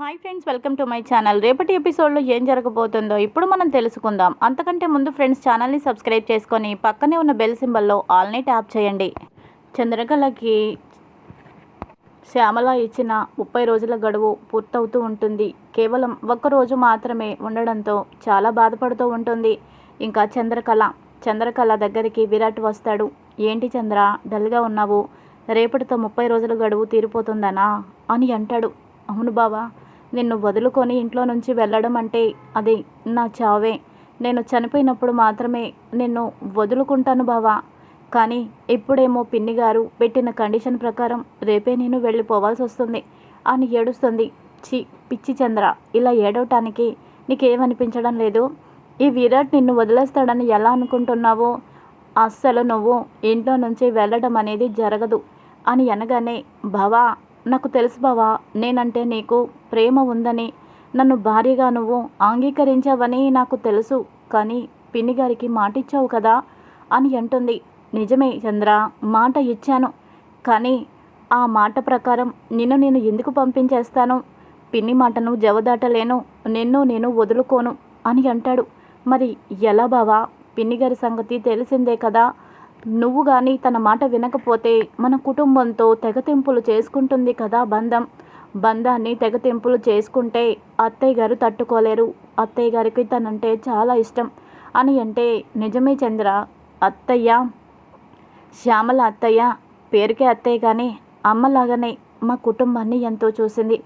Hi friends welcome to my channel. రేపటి ఎపిసోడ్లో ఏం జరగబోతుందో ఇప్పుడు మనం తెలుసుకుందాం. అంతకంటే ముందు ఫ్రెండ్స్ ఛానల్ని సబ్స్క్రైబ్ చేసుకొని పక్కనే ఉన్న బెల్ సింబల్లో ఆల్ని ట్యాప్ చేయండి. చంద్రకళకి శ్యామల ఇచ్చిన ముప్పై రోజుల గడువు పూర్తవుతూ ఉంటుంది. కేవలం ఒక్క రోజు మాత్రమే ఉండడంతో చాలా బాధపడుతూ ఉంటుంది. ఇంకా చంద్రకళ చంద్రకళ దగ్గరికి విరాట్ వస్తాడు. ఏంటి చంద్ర డల్గా ఉన్నావు? రేపటితో ముప్పై రోజుల గడువు తీరిపోతుందనా? అని అంటాడు. అవును బావా నిన్ను వదులుకొని ఇంట్లో నుంచి వెళ్ళడం అంటే అది నా చావే. నేను చనిపోయినప్పుడు మాత్రమే నిన్ను వదులుకుంటాను బావా. కానీ ఇప్పుడేమో పిన్ని గారు పెట్టిన కండిషన్ ప్రకారం రేపే నేను వెళ్ళిపోవాల్సి వస్తుంది. అని ఏడుస్తుంది. చి పిచ్చి చంద్ర ఇలా ఏడవటానికి నీకేమనిపించడం లేదు? ఈ విరాట్ నిన్ను వదిలేస్తాడని ఎలా అనుకుంటున్నావో? అస్సలు నువ్వు ఇంట్లో నుంచి వెళ్ళడం అనేది జరగదు. అని అనగానే భవా నాకు తెలుసు బావా నేనంటే నీకు ప్రేమ ఉందని. నన్ను భార్యగా నువ్వు అంగీకరించావని నాకు తెలుసు కానీ పిన్ని గారికి మాట ఇచ్చావు కదా అని అంటుంది. నిజమే చంద్ర మాట ఇచ్చాను కానీ ఆ మాట ప్రకారం నిన్ను నేను ఎందుకు పంపించేస్తాను? పిన్ని మాటను జవదాటలేను నిన్ను నేను వదులుకోను అని అంటాడు. మరి ఎలా బావా పిన్ని గారి సంగతి తెలిసిందే కదా నువ్వు కానీ తన మాట వినకపోతే మన కుటుంబంతో తెగతింపులు చేసుకుంటుంది కదా బంధం. బంధాన్ని తెగతింపులు చేసుకుంటే అత్తయ్య గారు తట్టుకోలేరు. అత్తయ్య గారికి తనంటే చాలా ఇష్టం. అని అంటే నిజమే చంద్ర. అత్తయ్య. శ్యామల అత్తయ్య. పేరుకే అత్తయ్య కానీ అమ్మలాగానే మా కుటుంబాన్ని ఎంతో చూసింది.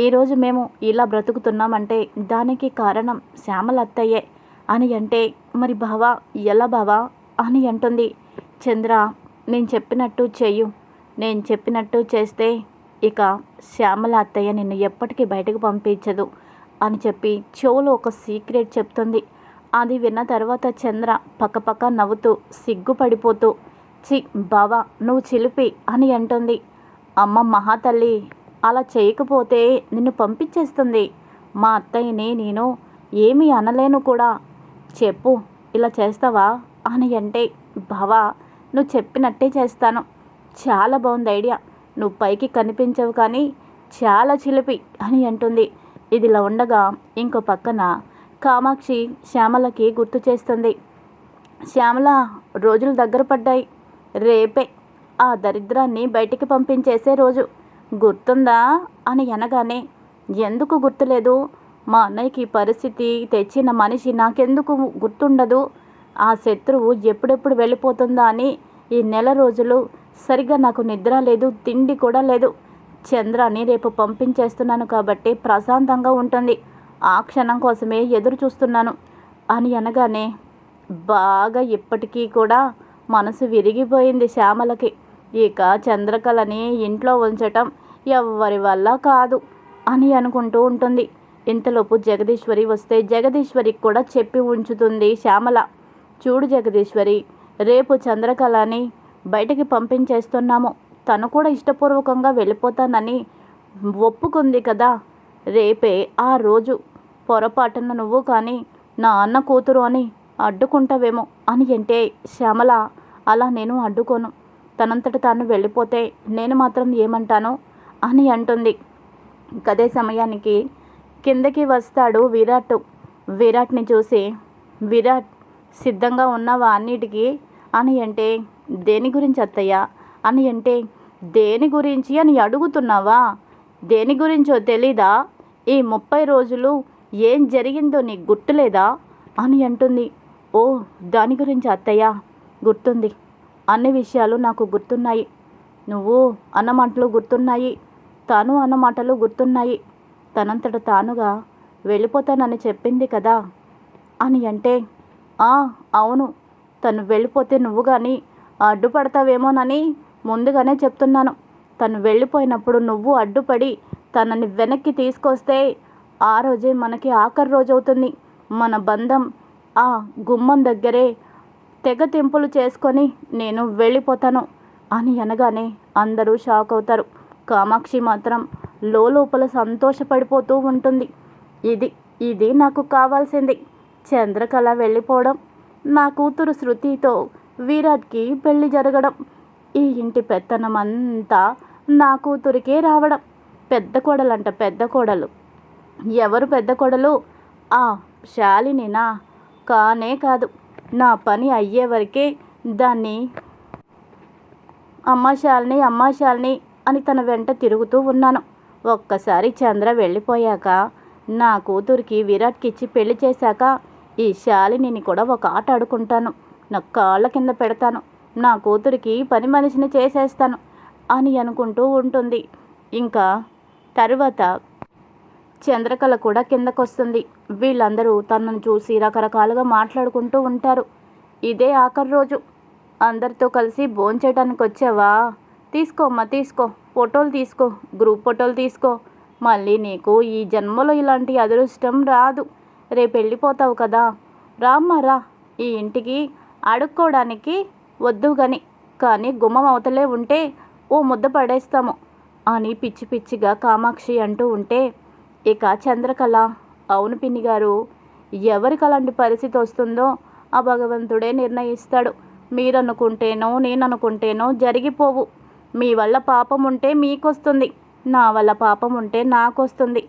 ఈరోజు మేము ఇలా బ్రతుకుతున్నామంటే దానికి కారణం శ్యామల అత్తయ్యే. అని అంటే మరి బావా ఎలా బావా? అని అంటుంది. చంద్ర నేను చెప్పినట్టు చెయ్యు. నేను చెప్పినట్టు చేస్తే ఇక శ్యామల అత్తయ్య నిన్ను ఎప్పటికీ బయటకు పంపించదు అని చెప్పి చెవులో ఒక సీక్రెట్ చెప్తుంది. అది విన్న తర్వాత చంద్ర పక్కపక్క నవ్వుతూ సిగ్గుపడిపోతూ చి బావా నువ్వు చిలిపి అని అంటుంది. అమ్మ మహాతల్లి అలా చేయకపోతే నిన్ను పంపించేస్తుంది. మా అత్తయ్యని నేను ఏమీ అనలేను కూడా. చెప్పు ఇలా చేస్తావా? అని అంటే బావా నువ్వు చెప్పినట్టే చేస్తాను. చాలా బాగుంది ఐడియా. నువ్వు పైకి కనిపించవు కానీ చాలా చిలిపి అని అంటుంది. ఇదిలా ఉండగా ఇంకో పక్కన కామాక్షి శ్యామలకి గుర్తు చేస్తుంది. శ్యామల రోజులు దగ్గర పడ్డాయి. రేపే ఆ దరిద్రాన్ని బయటికి పంపించేసే రోజు. గుర్తుందా అని అనగానే ఎందుకు గుర్తులేదు? మా అన్నయ్యకి పరిస్థితి తెచ్చిన మనిషి నాకెందుకు గుర్తుండదు? ఆ శత్రువు ఎప్పుడెప్పుడు వెళ్ళిపోతుందా అని ఈ నెల రోజులు సరిగ్గా నాకు నిద్ర లేదు తిండి కూడా లేదు. చంద్రాన్ని రేపు పంపించేస్తున్నాను కాబట్టి ప్రశాంతంగా ఉంటుంది. ఆ క్షణం కోసమే ఎదురు చూస్తున్నాను. అని అనగానే బాగా ఇప్పటికీ కూడా మనసు విరిగిపోయింది శ్యామలకి. ఇక చంద్రకళని ఇంట్లో ఉంచటం ఎవరి వల్ల కాదు అని అనుకుంటూ ఉంటుంది. ఇంతలోపు జగదీశ్వరి వస్తే జగదీశ్వరికి కూడా చెప్పి ఉంచుతుంది శ్యామల. చూడు జగదీశ్వరి రేపు చంద్రకళని బయటికి పంపించేస్తున్నాము. తను కూడా ఇష్టపూర్వకంగా వెళ్ళిపోతానని ఒప్పుకుంది కదా. రేపే ఆ రోజు పొరపాటున నువ్వు కానీ నా అన్న కూతురు అని అడ్డుకుంటావేమో అని అంటే శ్యామల అలా నేను అడ్డుకోను. తనంతట తాను వెళ్ళిపోతే నేను మాత్రం ఏమంటాను? అని అంటుంది. అదే సమయానికి కిందకి వస్తాడు విరాట్. విరాట్ని చూసి విరాట్ సిద్ధంగా ఉన్నావా అన్నిటికీ అని అంటే దేని గురించి అత్తయ్య? అని అంటే దేని గురించి అని అడుగుతున్నావా? దేని గురించో తెలీదా? ఈ ముప్పై రోజులు ఏం జరిగిందో నీకు గుర్తులేదా? అని అంటుంది. ఓ దాని గురించి అత్తయ్య గుర్తుంది. అన్ని విషయాలు నాకు గుర్తున్నాయి. నువ్వు అన్న మాటలు గుర్తున్నాయి. తాను అన్న మాటలు గుర్తున్నాయి. తనంతట తానుగా వెళ్ళిపోతానని చెప్పింది కదా? అని అంటే అవును. తను వెళ్ళిపోతే నువ్వు కానీ అడ్డుపడతావేమోనని ముందుగానే చెప్తున్నాను. తను వెళ్ళిపోయినప్పుడు నువ్వు అడ్డుపడి తనని వెనక్కి తీసుకొస్తే ఆ రోజే మనకి ఆఖరి రోజు అవుతుంది మన బంధం ఆ గుమ్మం దగ్గరే తెగ తెంపులు చేసుకొని నేను వెళ్ళిపోతాను అని అనగానే అందరూ షాక్ అవుతారు. కామాక్షి మాత్రం లోపల సంతోషపడిపోతూ ఉంటుంది. ఇది ఇది నాకు కావాల్సింది. చంద్రకళ వెళ్ళిపోవడం నా కూతురు శృతితో విరాట్కి పెళ్ళి జరగడం ఈ ఇంటి పెత్తనమంతా నా కూతురికే రావడం. పెద్ద కోడలంట పెద్ద కోడలు. ఎవరు పెద్ద కొడలు? ఆ శాలినినా? కానే కాదు. నా పని అయ్యే వరకే దాన్ని అమ్మ శాలిని అమ్మ శాలిని అని తన వెంట తిరుగుతూ ఉన్నాను. ఒక్కసారి చంద్ర వెళ్ళిపోయాక నా కూతురికి విరాట్కి ఇచ్చి పెళ్ళి చేశాక ఈ శాలినిని కూడా ఒక ఆట ఆడుకుంటాను. నా కాళ్ళ కింద పెడతాను. నా కూతురికి పని మనిషిని చేసేస్తాను అని అనుకుంటూ ఉంటుంది. ఇంకా తర్వాత చంద్రకళ కూడా కిందకొస్తుంది. వీళ్ళందరూ తనను చూసి రకరకాలుగా మాట్లాడుకుంటూ ఉంటారు. ఇదే ఆఖరి రోజు. అందరితో కలిసి భోంచేయడానికి వచ్చావా? తీసుకోమ్మా తీసుకో. ఫోటోలు తీసుకో. గ్రూప్ ఫోటోలు తీసుకో. మళ్ళీ నీకు ఈ జన్మలో ఇలాంటి అదృష్టం రాదు. రేపు వెళ్ళిపోతావు కదా. రామ్మారా ఈ ఇంటికి అడుక్కోవడానికి వద్దు గని కానీ గుమ్మం అవతలే ఉంటే ఓ ముద్ద పడేస్తాము అని పిచ్చి పిచ్చిగా కామాక్షి అంటూ ఉంటే ఇక చంద్రకళ అవును పిన్ని గారు ఎవరికి అలాంటి పరిస్థితి వస్తుందో ఆ భగవంతుడే నిర్ణయిస్తాడు. మీరనుకుంటేనో నేననుకుంటేనో జరిగిపోవు. మీ వల్ల పాపం ఉంటే మీకొస్తుంది నా వల్ల పాపం ఉంటే నాకొస్తుంది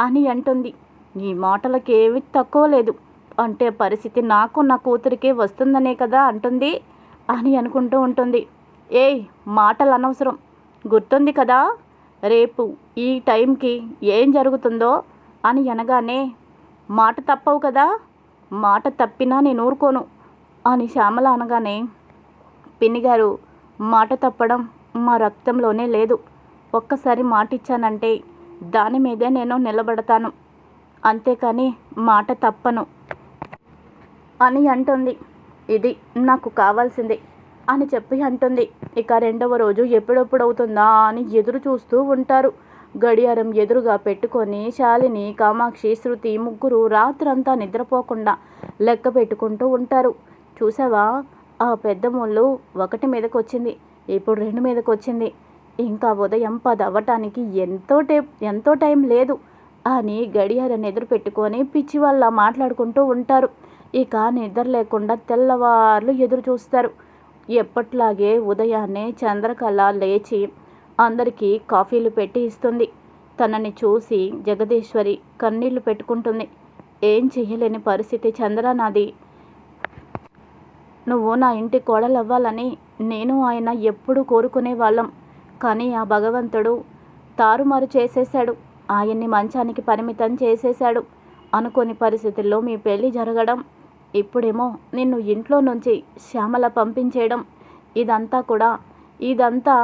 అని అంటుంది. ఈ మాటలకేవి తక్కువ లేదు. అంటే పరిస్థితి నాకు నా కూతురికే వస్తుందనే కదా అంటుంది అని అనుకుంటూ ఉంటుంది. ఏయ్ మాటలు అనవసరం గుర్తుంది కదా? రేపు ఈ టైంకి ఏం జరుగుతుందో అని అనగానే మాట తప్పవు కదా? మాట తప్పినా నేను ఊరుకోను అని శ్యామల అనగానే పిన్నిగారు మాట తప్పడం మా రక్తంలోనే లేదు. ఒక్కసారి మాట ఇచ్చానంటే దాని మీదే నేను నిలబడతాను. అంతేకాని మాట తప్పను. అని అంటుంది. ఇది నాకు కావాల్సింది అని చెప్పి అంటుంది. ఇక రెండవ రోజు ఎప్పుడెప్పుడు అవుతుందా అని ఎదురు చూస్తూ ఉంటారు. గడియారం ఎదురుగా పెట్టుకొని శాలిని కామాక్షి శృతి ముగ్గురు రాత్రంతా నిద్రపోకుండా లెక్క పెట్టుకుంటూ ఉంటారు. చూసావా? ఆ పెద్ద ముళ్ళు ఒకటి మీదకొచ్చింది ఇప్పుడు రెండు మీదకొచ్చింది. ఇంకా ఉదయం పది అవ్వటానికి ఎంతో టే ఎంతో టైం లేదు. అని గడియారాన్ని ఎదురు పెట్టుకొని పిచ్చి వాళ్ళ మాట్లాడుకుంటూ ఉంటారు. ఇక నిద్ర లేకుండా తెల్లవార్లు ఎదురు చూస్తారు. ఎప్పట్లాగే ఉదయాన్నే చంద్రకళ లేచి అందరికీ కాఫీలు పెట్టి ఇస్తుంది. తనని చూసి జగదీశ్వరి కన్నీళ్ళు పెట్టుకుంటుంది. ఏం చెయ్యలేని పరిస్థితి చంద్ర నాది. నువ్వు నా ఇంటి కోడలవ్వాలని నేను ఆయన ఎప్పుడూ కోరుకునే వాళ్ళం కానీ ఆ భగవంతుడు తారుమారు చేసేశాడు. ఆయన్ని మంచానికి పరిమితం చేసేశాడు. అనుకోని పరిస్థితుల్లో మీ పెళ్ళి జరగడం ఇప్పుడేమో నిన్ను ఇంట్లో నుంచి శ్యామల పంపించేయడం ఇదంతా కూడా ఇదంతా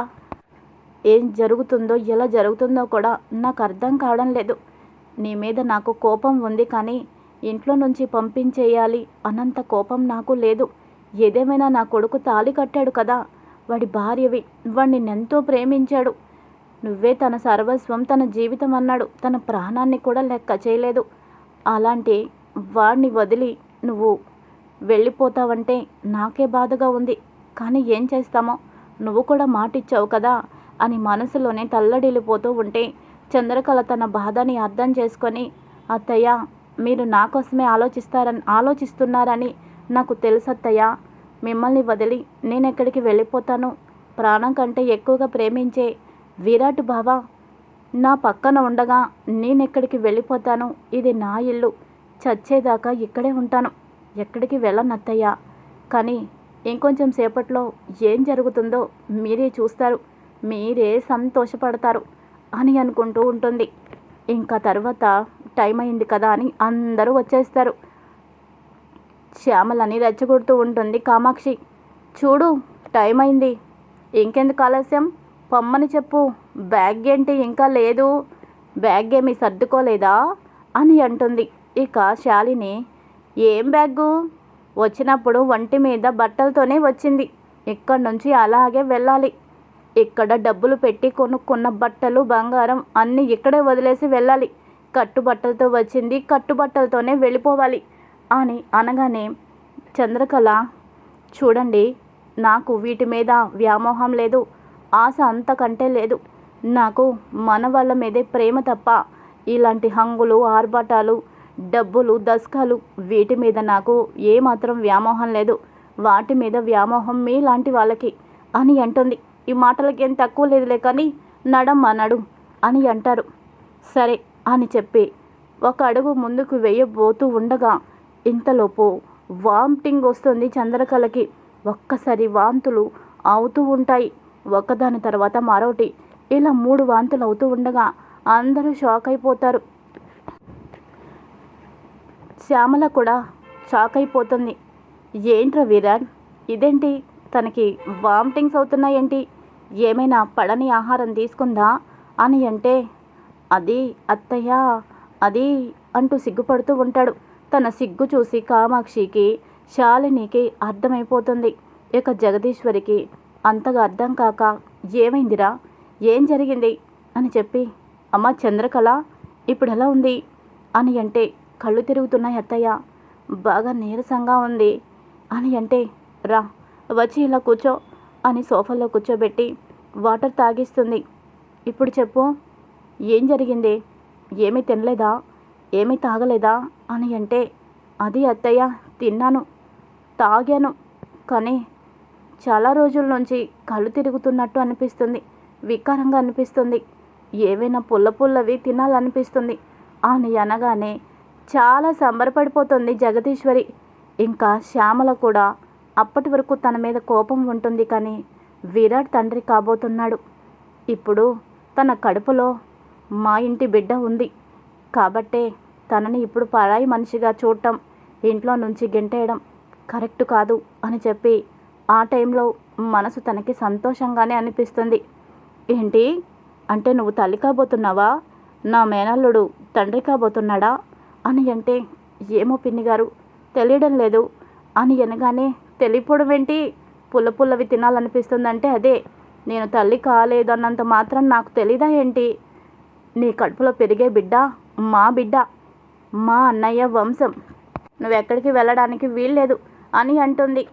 ఏం జరుగుతుందో ఎలా జరుగుతుందో కూడా నాకు అర్థం కావడం లేదు. నీ మీద నాకు కోపం ఉంది కానీ ఇంట్లో నుంచి పంపించేయాలి అనంత కోపం నాకు లేదు. ఏదేమైనా నా కొడుకు తాళి కట్టాడు కదా వాడి భార్యవి వాడిని ఎంతో ప్రేమించాడు. నువ్వే తన సర్వస్వం తన జీవితం అన్నాడు. తన ప్రాణాన్ని కూడా లెక్క చేయలేదు. అలాంటి వాడిని వదిలి నువ్వు వెళ్ళిపోతావంటే నాకే బాధగా ఉంది. కానీ ఏం చేస్తామో? నువ్వు కూడా మాటిచ్చావు కదా? అని మనసులోనే తల్లడిల్లిపోతూ ఉంటే చంద్రకళ తన బాధని అర్థం చేసుకొని అత్తయ్య మీరు నా కోసమే ఆలోచిస్తారని ఆలోచిస్తున్నారని నాకు తెలుసు అత్తయ్య మిమ్మల్ని వదిలి నేను ఎక్కడికి వెళ్ళిపోతాను? ప్రాణం కంటే ఎక్కువగా ప్రేమించే విరాట్ బావా నా పక్కన ఉండగా నేనెక్కడికి వెళ్ళిపోతాను ఇది నా ఇల్లు. చచ్చేదాకా ఇక్కడే ఉంటాను. ఎక్కడికి వెళ్ళనత్తయ్యా. కానీ ఇంకొంచెం సేపట్లో ఏం జరుగుతుందో మీరే చూస్తారు. మీరే సంతోషపడతారు అని అనుకుంటూ ఉంటుంది. ఇంకా తర్వాత టైం అయింది కదా అని అందరూ వచ్చేస్తారు. శ్యామలని రెచ్చగొడుతూ ఉంటుంది కామాక్షి. చూడు టైం అయింది. ఇంకెందుకు ఆలస్యం? పొమ్మని చెప్పు. బ్యాగ్ ఏంటి ఇంకా లేదు. బ్యాగ్ ఏమీ సర్దుకోలేదా? అని అంటుంది. ఇక శాలిని ఏం బ్యాగు? వచ్చినప్పుడు ఒంటి మీద బట్టలతోనే వచ్చింది. ఇక్కడి నుంచి అలాగే వెళ్ళాలి. ఇక్కడ డబ్బులు పెట్టి కొనుక్కున్న బట్టలు బంగారం అన్నీ ఇక్కడే వదిలేసి వెళ్ళాలి. కట్టుబట్టలతో వచ్చింది కట్టుబట్టలతోనే వెళ్ళిపోవాలి అని అనగానే చంద్రకళ చూడండి నాకు వీటి మీద వ్యామోహం లేదు. ఆశ అంతకంటే లేదు. నాకు మన వాళ్ళ మీదే ప్రేమ తప్ప ఇలాంటి హంగులు ఆర్భాటాలు డబ్బులు దస్కాలు వీటి మీద నాకు ఏమాత్రం వ్యామోహం లేదు. వాటి మీద వ్యామోహం మీలాంటి వాళ్ళకి అని అంటుంది. ఈ మాటలకి ఏం తక్కువ లేదులే కానీ నడమ్మ నడు అని అంటారు. సరే అని చెప్పి ఒక అడుగు ముందుకు వేయబోతూ ఉండగా ఇంతలోపు వామిటింగ్ వస్తుంది చంద్రకళకి. ఒక్కసారి వాంతులు అవుతూ ఉంటాయి. ఒకదాని తర్వాత మరొకటి. ఇలా మూడు వాంతులు అవుతూ ఉండగా అందరూ షాక్ అయిపోతారు. శ్యామల కూడా షాక్ అయిపోతుంది. ఏంట్రా విరాట్ ఇదేంటి? తనకి వామిటింగ్స్ అవుతున్నాయేంటి? ఏమైనా పడని ఆహారం తీసుకుందా? అని అంటే అది అత్తయ్య అది అంటూ సిగ్గుపడుతూ ఉంటాడు. తన సిగ్గు చూసి కామాక్షికి శాలినికి అర్థమైపోతుంది. ఇక జగదీశ్వరికి అంతగా అర్థం కాక ఏమైందిరా? ఏం జరిగింది? అని చెప్పి అమ్మ చంద్రకళ ఇప్పుడు ఎలా ఉంది? అని అంటే కళ్ళు తిరుగుతున్నాయి అత్తయ్య. బాగా నీరసంగా ఉంది. అని అంటే రా వచ్చి ఇలా కూర్చో అని సోఫాలో కూర్చోబెట్టి వాటర్ తాగిస్తుంది. ఇప్పుడు చెప్పు ఏం జరిగింది? ఏమీ తినలేదా? ఏమీ తాగలేదా? అని అంటే అది అత్తయ్య తిన్నాను. తాగాను. కానీ చాలా రోజుల నుంచి కళ్ళు తిరుగుతున్నట్టు అనిపిస్తుంది. వికారంగా అనిపిస్తుంది. ఏవైనా పుల్ల పుల్లవి తినాలనిపిస్తుంది. అని అనగానే చాలా సంబరపడిపోతుంది జగదీశ్వరి. ఇంకా శ్యామల కూడా అప్పటి వరకు తన మీద కోపం ఉంటుంది కానీ విరాట్ తండ్రి కాబోతున్నాడు. ఇప్పుడు తన కడుపులో మా ఇంటి బిడ్డ ఉంది. కాబట్టే తనని ఇప్పుడు పరాయి మనిషిగా చూడటం ఇంట్లో నుంచి గెంటేయడం కరెక్ట్ కాదు అని చెప్పి ఆ టైంలో మనసు తనకి సంతోషంగానే అనిపిస్తుంది. ఏంటి? అంటే నువ్వు తల్లి కాబోతున్నావా? నా మేనల్లుడు తండ్రి కాబోతున్నాడా? అని అంటే ఏమో పిన్ని గారు తెలియడం లేదు. అని అనగానే తెలియపోవడం ఏంటి? పుల్ల పుల్లవి తినాలనిపిస్తుందంటే అదే. నేను తల్లి కాలేదన్నంత మాత్రం నాకు తెలీదా ఏంటి? నీ కడుపులో పెరిగే బిడ్డ మా బిడ్డ మా అన్నయ్య వంశం. నువ్వెక్కడికి వెళ్ళడానికి వీల్లేదు అని అంటుంది.